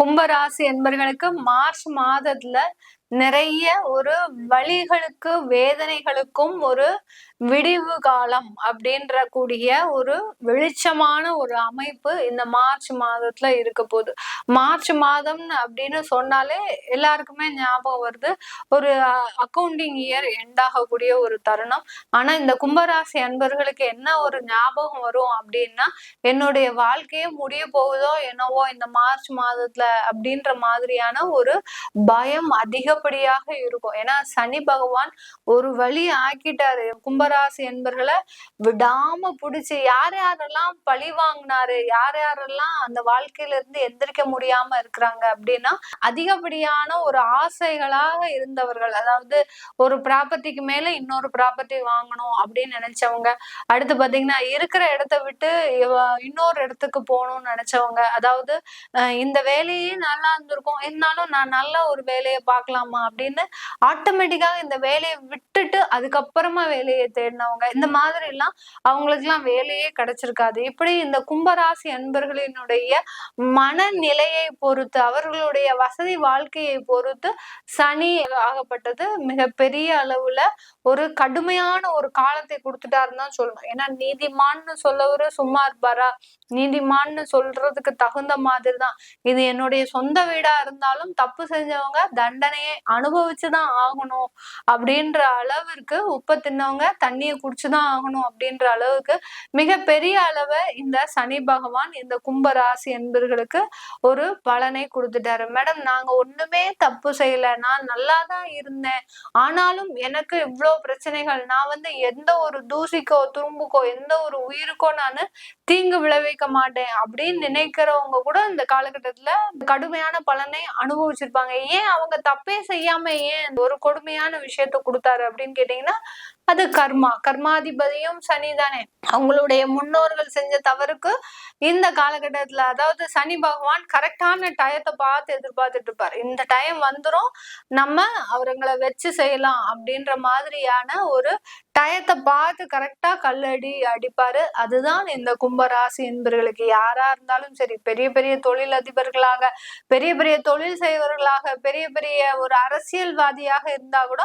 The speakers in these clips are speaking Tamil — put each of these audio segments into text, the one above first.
கும்பராசி என்பர்களுக்கு மார்ச் மாதத்துல நிறைய ஒரு வழிகளுக்கு வேதனைகளுக்கும் ஒரு விடிவு காலம் அப்படின்ற கூடிய ஒரு வெளிச்சமான ஒரு அமைப்பு இந்த மார்ச் மாதத்துல இருக்க போகுது. மார்ச் மாதம் அப்படின்னு சொன்னாலே எல்லாருக்குமே ஞாபகம் வருது. ஒரு அக்கௌண்டிங் இயர் எண்ட் ஆகக்கூடிய ஒரு தருணம். ஆனா இந்த கும்பராசி அன்பர்களுக்கு என்ன ஒரு ஞாபகம் வரும் அப்படின்னா என்னுடைய வாழ்க்கையே முடிய போகுதோ என்னவோ இந்த மார்ச் மாதத்துல அப்படின்ற மாதிரியான ஒரு பயம் அதிகப்படியாக இருக்கும். ஏன்னா சனி பகவான் ஒரு வழி ஆக்கிட்டாரு. கும்பராசி என்பர்களை விடாம புடிச்சு யார் யாரெல்லாம் பழி வாங்கினாரு யார் யாரெல்லாம் அந்த வாழ்க்கையில இருந்து எந்திரிக்க முடியாம இருக்கிறாங்க அப்படின்னா அதிகப்படியான ஒரு ஆசைகளாக இருந்தவர்கள். அதாவது ஒரு ப்ராப்பர்ட்டிக்கு மேல இன்னொரு ப்ராப்பர்ட்டி வாங்கணும் அப்படின்னு நினைச்சவங்க. அடுத்து பாத்தீங்கன்னா இருக்கிற இடத்த விட்டு இன்னொரு இடத்துக்கு போகணும்னு நினைச்சவங்க. அதாவது இந்த வேலையே நல்லா இருந்திருக்கும். இருந்தாலும் நான் நல்ல ஒரு வேலையை பார்க்கலாம் அப்படின்னு ஆட்டோமேட்டிக்காக இந்த வேலையை விட்டுட்டு அதுக்கப்புறமா வேலையை தேடினவங்க. இந்த மாதிரி எல்லாம் அவங்களுக்கு எல்லாம் வேலையே கிடைச்சிருக்காது. இப்படி இந்த கும்பராசி அன்பர்களினுடைய மனநிலையை பொறுத்து அவர்களுடைய வசதி வாழ்க்கையை பொறுத்து சனி ஆகப்பட்டது மிக பெரிய அளவுல ஒரு கடுமையான ஒரு காலத்தை கொடுத்துட்டாருன்னு தான் சொல்லணும். ஏன்னா நீதிமான்னு சொல்லவரு சும்மா இருப்பாரா? நீதிமான்னு சொல்றதுக்கு தகுந்த மாதிரி தான் இது என்னுடைய சொந்த வீடா இருந்தாலும் தப்பு செஞ்சவங்க தண்டனையை அனுபவிச்சுதான் ஆகணும் அப்படின்ற அளவிற்கு உப்ப தின்னவங்க தண்ணியை குடிச்சுதான் ஆகணும் அப்படின்ற அளவுக்கு மிக பெரிய அளவை இந்த சனி பகவான் இந்த கும்ப ராசி என்பர்களுக்கு ஒரு பலனை கொடுத்துட்டாரு. மேடம் நாங்க ஒண்ணுமே தப்பு செய்யல. நான் நல்லா தான் இருந்தேன். ஆனாலும் எனக்கு இவ்வளவு பிரச்சனைகள். நான் வந்து எந்த ஒரு தூசிக்கோ துரும்புக்கோ எந்த ஒரு உயிருக்கோ நான் தீங்கு விளைவிக்க மாட்டேன் அப்படின்னு நினைக்கிறவங்க கூட இந்த காலகட்டத்துல கடுமையான பலனை அனுபவிச்சிருப்பாங்க. ஏன் அவங்க தப்பே செய்யாம ஏன் ஒரு கொடுமையான விஷயத்த கொடுத்தாரு அப்படின்னு கேட்டீங்கன்னா அது கர்மா. கர்மாதிபதியும் சனி தானே. அவங்களுடைய முன்னோர்கள் செஞ்ச தவறுக்கு இந்த காலகட்டத்துல அதாவது சனி பகவான் கரெக்டான டயத்தை பார்த்து எதிர்பார்த்துட்டு இருப்பார். இந்த டைம் வந்துடும் நம்ம அவருங்களை வச்சு செய்யலாம் அப்படின்ற மாதிரியான ஒரு டயத்தை பார்த்து கரெக்டா கல்லடி அடிப்பாரு. அதுதான் இந்த கும்பராசி என்பர்களுக்கு. யாரா இருந்தாலும் சரி பெரிய பெரிய தொழில் அதிபர்களாக பெரிய பெரிய தொழில் செய்வர்களாக பெரிய பெரிய ஒரு அரசியல்வாதியாக இருந்தா கூட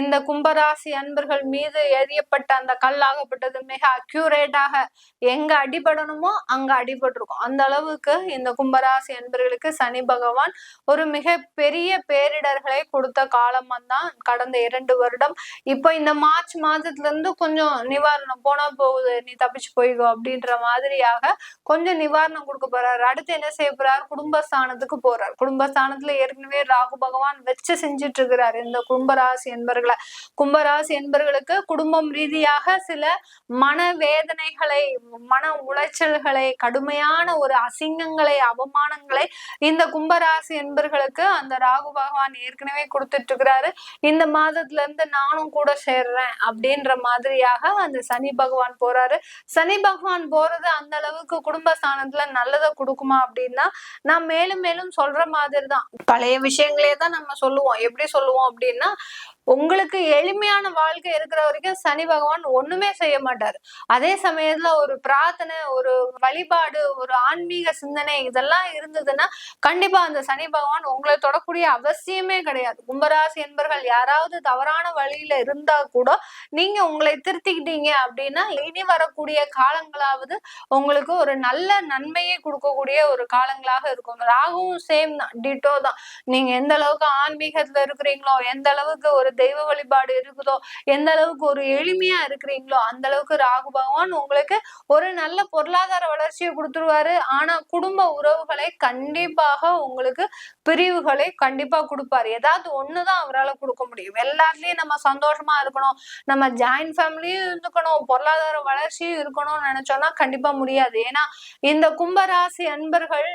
இந்த கும்பராசி அன்பர்கள் மீது எரியப்பட்ட அந்த கல்லாகப்பட்டது மிக அக்யூரேட்டாக எங்க அடிபடணுமோ அங்க அடிபட்டிருக்கும். அந்த அளவுக்கு இந்த கும்பராசி என்பர்களுக்கு சனி பகவான் ஒரு மிக பெரிய பேரிடர்களை கொடுத்த காலமா தான் கடந்த இரண்டு வருடம். இப்போ இந்த மார்ச் மாதத்துல இருந்து கொஞ்சம் நிவாரணம் போனா போகுது நீ தப்பிச்சு போய்கோ அப்படின்ற மாதிரியாக கொஞ்சம் நிவாரணம் கொடுக்க போறாரு. அடுத்து என்ன செய்ய போறார்? குடும்பஸ்தானத்துக்கு போறாரு. குடும்பஸ்தானத்துல ஏற்கனவே ராகு பகவான் வச்சு செஞ்சுட்டு இருக்கிறாரு இந்த கும்பராசி என்பர்களை. கும்பராசி என்பர்களுக்கு குடும்பம் ரீதியாக சில மன வேதனைகளை மன உளைச்சல்களை கடுமையான ஒரு அசிங்கங்களை அவமானங்களை இந்த கும்பராசி என்பர்களுக்கு அந்த ராகு பகவான் ஏற்கனவே கொடுத்துட்டு இருக்கிறாரு இந்த மாதத்துல இருந்து நானும் கூட சேர்றேன் அப்படின்ற மாதிரியாக அந்த சனி பகவான் போறாரு. சனி பகவான் போறது அந்த அளவுக்கு குடும்ப ஸ்தானத்துல நல்லதை கொடுக்குமா அப்படின்னா நான் மேலும் மேலும் சொல்ற மாதிரி தான் பழைய விஷயங்களே தான் நம்ம சொல்லுவோம். எப்படி சொல்லுவோம் அப்படின்னா உங்களுக்கு எளிமையான வாழ்க்கை இருக்கிற வரைக்கும் சனி பகவான் ஒண்ணுமே செய்ய மாட்டார். அதே சமயத்துல ஒரு பிரார்த்தனை ஒரு வழிபாடு ஒரு ஆன்மீக சிந்தனை இதெல்லாம் இருந்ததுன்னா கண்டிப்பா அந்த சனி பகவான் உங்களை தொடக்கூடிய அவசியமே கிடையாது. கும்பராசி என்பர்கள் யாராவது தவறான வழியில இருந்தா கூட நீங்க உங்களை திருத்திக்கிட்டீங்க அப்படின்னா இனி வரக்கூடிய காலங்களாவது உங்களுக்கு ஒரு நல்ல நன்மையை கொடுக்கக்கூடிய ஒரு காலங்களாக இருக்கும். ராகுவும் சேம் தான். டிட்டோ தான். நீங்க எந்த அளவுக்கு ஆன்மீகத்துல இருக்கிறீங்களோ எந்த அளவுக்கு ஒரு தெய்வ வழிபாடு இருக்குதோ எந்த அளவுக்கு ஒரு எளிமையா இருக்கிறீங்களோ அந்த அளவுக்கு ராகு பகவான் உங்களுக்கு ஒரு நல்ல பொருளாதார வளர்ச்சியை கொடுத்துருவாரு. ஆனா குடும்ப உறவுகளை கண்டிப்பாக உங்களுக்கு பிரிவுகளை கண்டிப்பா கொடுப்பாரு. ஏதாவது ஒண்ணுதான் அவரால் கொடுக்க முடியும். எல்லாத்துலயும் நம்ம சந்தோஷமா இருக்கணும். நம்ம ஜாயிண்ட் ஃபேமிலியும் இருந்துக்கணும். பொருளாதார வளர்ச்சியும் இருக்கணும்னு நினைச்சோம்னா கண்டிப்பா முடியாது. ஏன்னா இந்த கும்பராசி அன்பர்கள்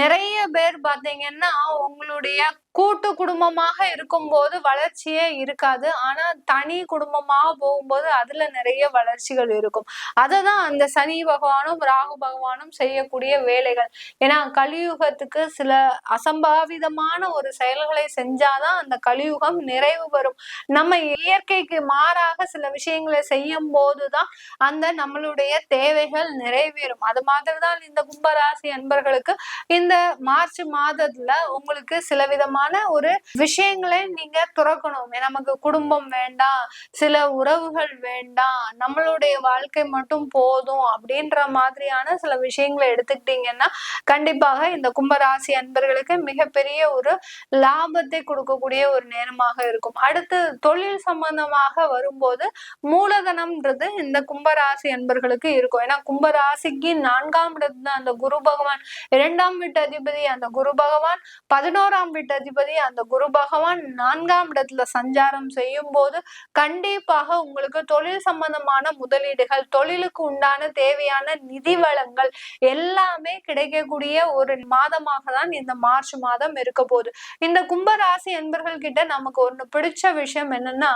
நிறைய பேர் பாத்தீங்கன்னா உங்களுடைய கூட்டு குடும்பமாக இருக்கும்போது வளர்ச்சியே இருக்காது. ஆனா தனி குடும்பமாக போகும்போது அதுல நிறைய வளர்ச்சிகள் இருக்கும். அததான் அந்த சனி பகவானும் ராகு பகவானும் செய்யக்கூடிய வேலைகள். ஏன்னா கலியுகத்துக்கு சில அசம்பாவிதமான ஒரு செயல்களை செஞ்சாதான் அந்த கலியுகம் நிறைவு வரும் நம்ம இயற்கைக்கு மாறாக சில விஷயங்களை செய்யும் போதுதான் அந்த நம்மளுடைய தேவைகள் நிறைவேறும். அது மாதிரிதான் இந்த கும்பராசி அன்பர்களுக்கு இந்த மார்ச் மாதத்துல உங்களுக்கு சில விதமான ஒரு விஷயங்களை நீங்க துறக்கணும். நமக்கு குடும்பம் வேண்டாம் சில உறவுகள் வேண்டாம் நம்மளுடைய வாழ்க்கை மட்டும் போதும் அப்படின்ற மாதிரியான சில விஷயங்களை எடுத்துக்கிட்டீங்கன்னா கண்டிப்பாக இந்த கும்பராசி அன்பர்களுக்கு மிகப்பெரிய ஒரு லாபத்தை கொடுக்கக்கூடிய ஒரு நேரமாக இருக்கும். அடுத்து தொழில் சம்பந்தமாக வரும்போது மூலதனம்ன்றது இந்த கும்பராசி அன்பர்களுக்கு இருக்கும். ஏன்னா கும்பராசிக்கு நான்காம் இடத்துல அந்த குரு பகவான் இரண்டாம் வீட்டு அதிபதி அந்த குரு பகவான் பதினோராம் வீட்டு அதிபதி அந்த குரு பகவான் நான்காம் இடத்துல சஞ்சாரம் செய்யும் போது கண்டிப்பாக உங்களுக்கு தொழில் சம்பந்தமான முதலீடுகள் தொழிலுக்கு உண்டான தேவையான நிதி வளங்கள் எல்லாமே கிடைக்கக்கூடிய ஒரு மாதமாக தான் இந்த மார்ச் மாதம் இருக்க போகுது. இந்த கும்பராசி என்பர்கள் கிட்ட நமக்கு ஒண்ணு பிடிச்ச விஷயம் என்னன்னா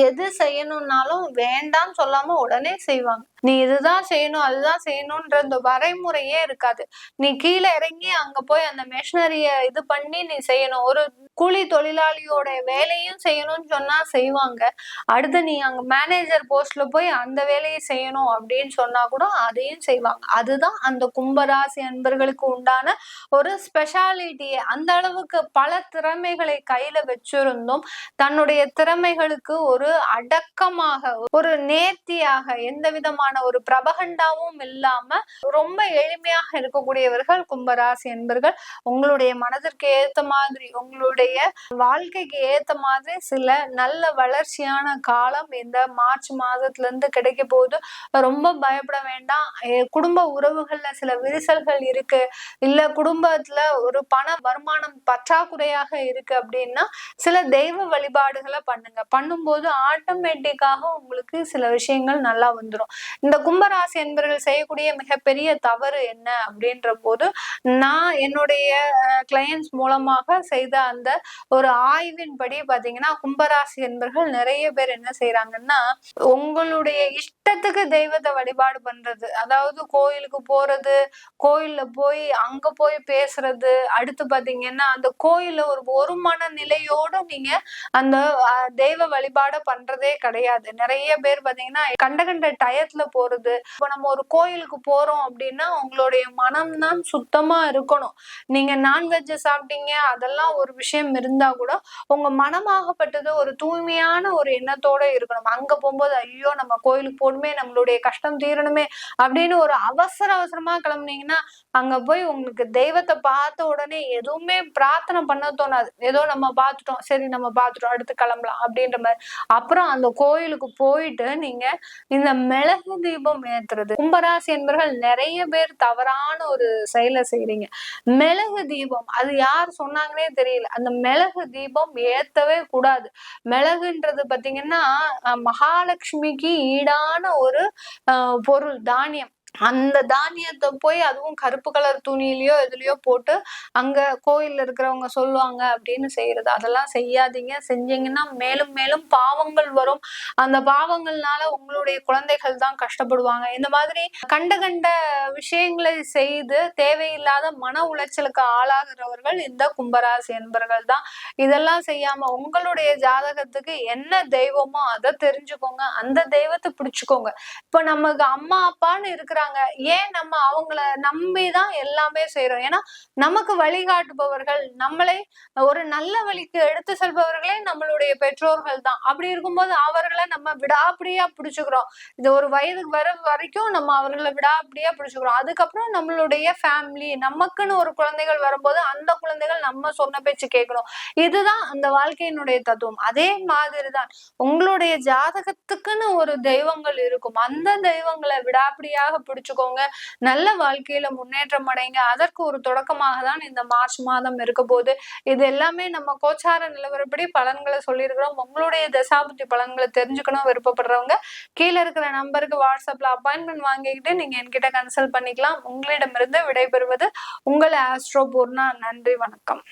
எது செய்யணும்னாலும் வேண்டாம் சொல்லாம உடனே செய்வாங்க. நீ இதுதான் செய்யணும் அதுதான் செய்யணும்ன்ற இந்த வரைமுறையே இருக்காது. நீ கீழே இறங்கி அங்க போய் அந்த மெஷினரிய இது பண்ணி நீ செய்யணும். ஒரு கூலி தொழிலாளியோட வேலையும் செய்யணும்னு சொன்னா செய்வாங்க. அடுத்து நீ அங்க மேனேஜர் போஸ்ட்ல போய் அந்த வேலையை செய்யணும் அப்படின்னு சொன்னா கூட அதையும் செய்வாங்க. அதுதான் அந்த கும்பராசி அன்பர்களுக்கு உண்டான ஒரு ஸ்பெஷாலிட்டியை அந்த அளவுக்கு பல திறமைகளை கையில வச்சிருந்தும் தன்னுடைய திறமைகளுக்கு ஒரு அடக்கமாக ஒரு நேர்த்தியாக எந்த விதமான ஒரு பிரபகண்டாவும் இல்லாம ரொம்ப எளிமையாக இருக்கக்கூடியவர்கள் கும்பராசி என்பர்கள். உங்களுடைய மனதிற்கு ஏத்த மாதிரி உங்களுடைய வாழ்க்கைக்கு ஏத்த மாதிரி சில நல்ல வளர்ச்சியான காலம் இந்த மார்ச் மாதத்துல இருந்து கிடைக்க போது ரொம்ப பயப்பட வேண்டாம். குடும்ப உறவுகள்ல சில விரிசல்கள் இருக்கு. இல்ல குடும்பத்துல ஒரு பண வருமானம் பற்றாக்குறையாக இருக்கு அப்படின்னா சில தெய்வ வழிபாடுகளை பண்ணுங்க. பண்ணும்போது ஆட்டோமேட்டிக்காக உங்களுக்கு சில விஷயங்கள் நல்லா வந்துடும் இந்த கும்பராசி என்பர்கள் செய்யக்கூடிய மிகப்பெரிய தவறு என்ன அப்படின்ற போது நான் என்னுடைய கிளையன்ஸ் மூலமாக செய்த அந்த ஒரு ஆய்வின்படி பாத்தீங்கன்னா கும்பராசி என்பர்கள் நிறைய பேர் என்ன செய்யறாங்கன்னா உங்களுடைய இஷ்டத்துக்கு தெய்வத்தை வழிபாடு பண்றது. அதாவது கோயிலுக்கு போறது கோயில்ல போய் அங்க போய் பேசுறது. அடுத்து பாத்தீங்கன்னா அந்த கோயில்ல ஒரு ஒரு மன நிலையோடு நீங்க அந்த தெய்வ வழிபாட பண்றதே கிடையாது. நிறைய பேர் பாத்தீங்கன்னா கண்ட கண்ட டயத்துல போறது. இப்போ நம்ம ஒரு கோயிலுக்கு போறோம் அப்படின்னா உங்களுடைய மனம் தான் சுத்தமா இருக்கணும். நீங்க நான்வெஜ் சாப்பிட்டீங்க அதெல்லாம் ஒரு விஷயம் இருந்தா கூட உங்க மனமாகப்பட்டது ஒரு தூய்மையான ஒரு எண்ணத்தோட இருக்கணும். அங்க போகும்போது ஐயோ நம்ம கோயிலுக்கு போகணுமே நம்மளுடைய கஷ்டம் தீரணுமே அப்படின்னு ஒரு அவசர அவசரமா கிளம்புனீங்கன்னா அங்க போய் உங்களுக்கு தெய்வத்தை பார்த்த உடனே எதுவுமே பிரார்த்தனை பண்ண தோணாது. ஏதோ நம்ம பார்த்துட்டோம். சரி நம்ம பார்த்துட்டோம். அடுத்து கிளம்பலாம் அப்படின்ற மாதிரி. அப்புறம் அந்த கோயிலுக்கு போயிட்டு நீங்க இந்த மிளகு தீபம் ஏத்துறது. கும்பராசி என்பர்கள் நிறைய பேர் தவறான ஒரு செயலை செய்யறீங்க மிளகு தீபம் அது யார் சொன்னாங்கன்னே தெரியல. அந்த மிளகு தீபம் ஏத்தவே கூடாது. மிளகுன்றது பாத்தீங்கன்னா மகாலட்சுமிக்கு ஈடான ஒரு பொருள் தானியம். அந்த தானியத்தை போய் அதுவும் கருப்பு கலர் துணியிலயோ எதுலயோ போட்டு அங்க கோயில்ல இருக்கிறவங்க சொல்லுவாங்க அப்படின்னு செய்யறது அதெல்லாம் செய்யாதீங்க. செஞ்சீங்கன்னா மேலும் மேலும் பாவங்கள் வரும். அந்த பாவங்கள்னால உங்களுடைய குழந்தைகள் தான் கஷ்டப்படுவாங்க. இந்த மாதிரி கண்ட கண்ட விஷயங்களை செய்து தேவையில்லாத மன உளைச்சலுக்கு ஆளாகிறவர்கள் இந்த கும்பராசி என்பர்கள் தான். இதெல்லாம் செய்யாம உங்களுடைய ஜாதகத்துக்கு என்ன தெய்வமோ அதை தெரிஞ்சுக்கோங்க. அந்த தெய்வத்தை பிடிச்சுக்கோங்க. இப்ப நமக்கு அம்மா அப்பான்னு இருக்கிற செய்யறாங்க ஏன் நம்ம அவங்கள நம்பிதான் எல்லாமே செய்யறோம் ஏன்னா நமக்கு வழிகாட்டுபவர்கள் நம்மளை ஒரு நல்ல வழிக்கு எடுத்து செல்பவர்களே நம்மளுடைய பெற்றோர்கள் தான். அப்படி இருக்கும்போது அவர்களை நம்ம விடாப்படியா பிடிச்சுக்கிறோம். இது ஒரு வயதுக்கு வர வரைக்கும் நம்ம அவர்களை விடாப்படியா பிடிச்சுக்கிறோம். அதுக்கப்புறம் நம்மளுடைய ஃபேமிலி நமக்குன்னு ஒரு குழந்தைகள் வரும்போது அந்த குழந்தைகள் நம்ம சொன்ன பேச்சு கேட்கணும். இதுதான் அந்த வாழ்க்கையினுடைய தத்துவம். அதே மாதிரி தான் உங்களுடைய ஜாதகத்துக்குன்னு ஒரு தெய்வங்கள் இருக்கும். அந்த தெய்வங்களை விடாப்படியாக பிடிச்சுக்கோங்க. நல்ல வாழ்க்கையில முன்னேற்றம் அடைங்க. அதற்கு ஒரு தொடக்கமாக தான் இந்த மார்ச் மாதம் இருக்க போது இது எல்லாமே நம்ம கோச்சார நிலவரப்படி பலன்களை சொல்லியிருக்கிறோம். உங்களுடைய தசாபுத்தி பலன்களை தெரிஞ்சுக்கணும் விருப்பப்படுறவங்க. கீழே இருக்கிற நம்பருக்கு வாட்ஸ்அப்ல அப்பாயின்மெண்ட் வாங்கிக்கிட்டு நீங்க என்கிட்ட கன்சல்ட் பண்ணிக்கலாம். உங்களிடமிருந்து விடைபெறுவது உங்களை ஆஸ்ட்ரோ பூர்ணா. நன்றி வணக்கம்.